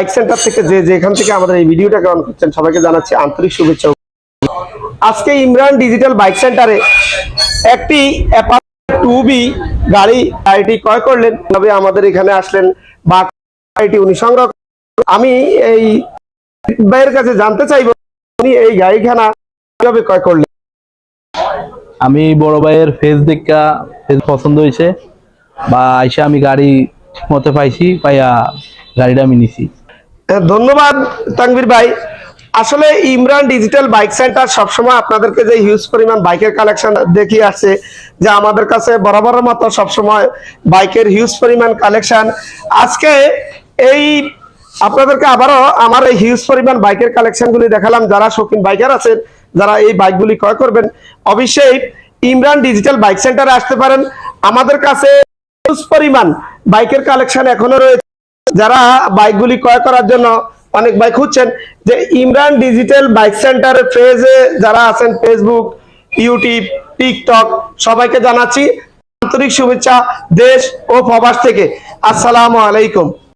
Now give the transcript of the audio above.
Bike centre থেকে যে যেখান থেকে আমাদের এই ভিডিওটা গ্রহণ করছেন, সবাইকে জানাচ্ছি আন্তরিক শুভেচ্ছা আজকে ইমরান ডিজিটাল বাইক সেন্টারে একটি টু বি গাড়ি, গাড়িটি ক্রয় করলেন। তবে আমাদের এখানে আসলেন বা গাড়িটি উনি সংগ্রহ আমি এই ভাইয়ের কাছে জানতে চাইব, উনি এই গাড়িখানা কীভাবে ক্রয় করলেন? আমি বড় ভাইয়ের ফেস দেখা ফেস পছন্দ হয়েছে। বা আইসা আমি গাড়ি মতো পাইছি, পাইয়া গাড়িটা আমি নিছি। ধন্যবাদ তানভীর ভাই। আসলে ইমরান ডিজিটাল বাইক সেন্টার সবসময় আপনাদেরকে যে হিউজ পরিমাণ বাইকের কালেকশন দেখিয়ে আসছে, যে আমাদের কাছে বরাবরের মতো সবসময় বাইকের হিউজ পরিমাণ কালেকশন আজকে এই আপনাদেরকে আবারও আমার এই হিউজ পরিমাণ বাইকের কালেকশনগুলি দেখালাম। যারা শৌখিন বাইকার আছেন, যারা এই বাইকগুলি ক্রয় করবেন, অবশ্যই ইমরান ডিজিটাল বাইক সেন্টারে আসতে পারেন। আমাদের কাছে হিউজ পরিমাণ বাইকের কালেকশন এখনও রয়েছে। যারা বাইকগুলি ক্রয় করার জন্য অনেক বাইক খুঁজছেন, যে ইমরান ডিজিটাল বাইক সেন্টারের পেজে যারা আছেন ফেসবুক ইউটিউব টিকটক সবাইকে জানাচ্ছি আন্তরিক শুভেচ্ছা দেশ ও প্রবাস থেকে। আসসালামু আলাইকুম।